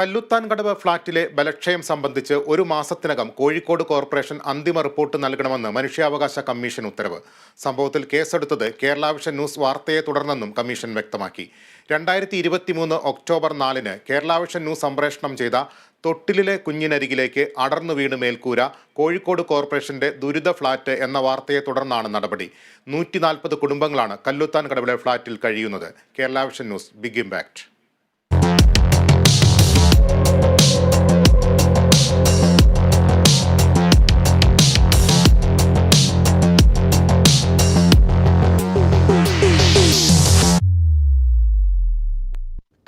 കല്ലുത്താൻകടവ് ഫ്ളാറ്റിലെ ബലക്ഷയം സംബന്ധിച്ച് ഒരു മാസത്തിനകം കോഴിക്കോട് കോർപ്പറേഷൻ അന്തിമ റിപ്പോർട്ട് നൽകണമെന്ന് മനുഷ്യാവകാശ കമ്മീഷൻ ഉത്തരവ്. സംഭവത്തിൽ കേസെടുത്തത് കേരള വിഷൻ ന്യൂസ് വാർത്തയെ തുടർന്നെന്നും കമ്മീഷൻ വ്യക്തമാക്കി. രണ്ടായിരത്തി ഇരുപത്തിമൂന്ന് ഒക്ടോബർ നാലിന് കേരള വിഷൻ ന്യൂസ് സംപ്രേഷണം ചെയ്ത തൊട്ടിലിലെ കുഞ്ഞിനരികിലേക്ക് അടർന്നു വീണ് മേൽക്കൂര കോഴിക്കോട് കോർപ്പറേഷന്റെ ദുരിത ഫ്ളാറ്റ് എന്ന വാർത്തയെ തുടർന്നാണ് നടപടി. നൂറ്റി കുടുംബങ്ങളാണ് കല്ലുത്താൻകടവിലെ ഫ്ളാറ്റിൽ കഴിയുന്നത്. Kerala Vision News big impact.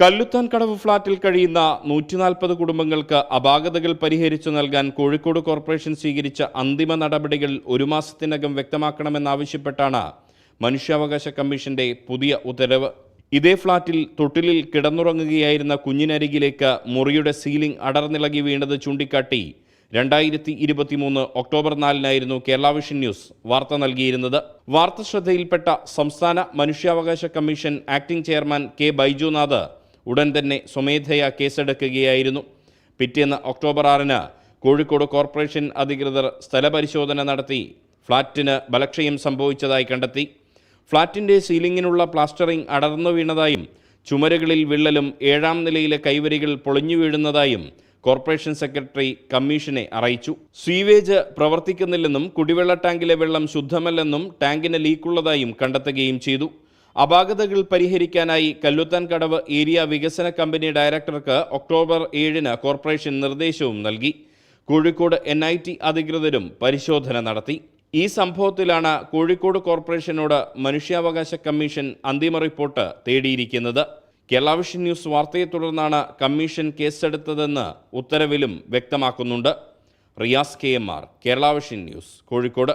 Kalluthan Kadavu ഫ്ളാറ്റിൽ കഴിയുന്ന നൂറ്റി നാൽപ്പത് കുടുംബങ്ങൾക്ക് അപാകതകൾ പരിഹരിച്ചു നൽകാൻ കോഴിക്കോട് കോർപ്പറേഷൻ സ്വീകരിച്ച അന്തിമ നടപടികൾ ഒരു മാസത്തിനകം വ്യക്തമാക്കണമെന്നാവശ്യപ്പെട്ടാണ് മനുഷ്യാവകാശ കമ്മീഷന്റെ പുതിയ ഉത്തരവ്. ഇതേ ഫ്ളാറ്റിൽ തൊട്ടിലിൽ കിടന്നുറങ്ങുകയായിരുന്ന കുഞ്ഞിനരികിലേക്ക് മുറിയുടെ സീലിംഗ് അടർന്നിളകി വീണത് ചൂണ്ടിക്കാട്ടി. രണ്ടായിരത്തി ഇരുപത്തിമൂന്ന് ഒക്ടോബർ നാലിനായിരുന്നു കേരള വിഷൻ ന്യൂസ് വാർത്ത നൽകിയിരുന്നത്. വാർത്ത ശ്രദ്ധയിൽപ്പെട്ട സംസ്ഥാന മനുഷ്യാവകാശ commission acting chairman K Baijunath ഉടൻ തന്നെ സ്വമേധയാ കേസെടുക്കുകയായിരുന്നു. പിറ്റേന്ന് ഒക്ടോബർ ആറിന് കോഴിക്കോട് കോർപ്പറേഷൻ അധികൃതർ സ്ഥലപരിശോധന നടത്തി. ഫ്ളാറ്റിന് ബലക്ഷയം സംഭവിച്ചതായി കണ്ടെത്തി. ഫ്ളാറ്റിന്റെ സീലിംഗിനുള്ള പ്ലാസ്റ്ററിംഗ് അടർന്നു വീണതായും ചുമരുകളിൽ വിള്ളലും ഏഴാം നിലയിലെ കൈവരികൾ പൊളിഞ്ഞു വീഴുന്നതായും കോർപ്പറേഷൻ സെക്രട്ടറി കമ്മീഷനെ അറിയിച്ചു. സ്വീവേജ് പ്രവർത്തിക്കുന്നില്ലെന്നും കുടിവെള്ള ടാങ്കിലെ വെള്ളം ശുദ്ധമല്ലെന്നും ടാങ്കിന് ലീക്കുള്ളതായും കണ്ടെത്തുകയും ചെയ്തു. അപാകതകൾ പരിഹരിക്കാനായി കല്ലുത്താൻ കടവ് ഏരിയ വികസന കമ്പനി ഡയറക്ടർക്ക് ഒക്ടോബർ ഏഴിന് കോർപ്പറേഷൻ നിർദ്ദേശവും നൽകി. കോഴിക്കോട് എൻ അധികൃതരും പരിശോധന നടത്തി. ഈ സംഭവത്തിലാണ് കോഴിക്കോട് കോർപ്പറേഷനോട് മനുഷ്യാവകാശ കമ്മീഷൻ അന്തിമ റിപ്പോർട്ട് തേടിയിരിക്കുന്നത്. കേരള വിഷൻ ന്യൂസ് വാർത്തയെ തുടർന്നാണ് കമ്മീഷൻ കേസെടുത്തതെന്ന് ഉത്തരവിലും വ്യക്തമാക്കുന്നുണ്ട്. Riyas K M R Kerala Vision News Kozhikode.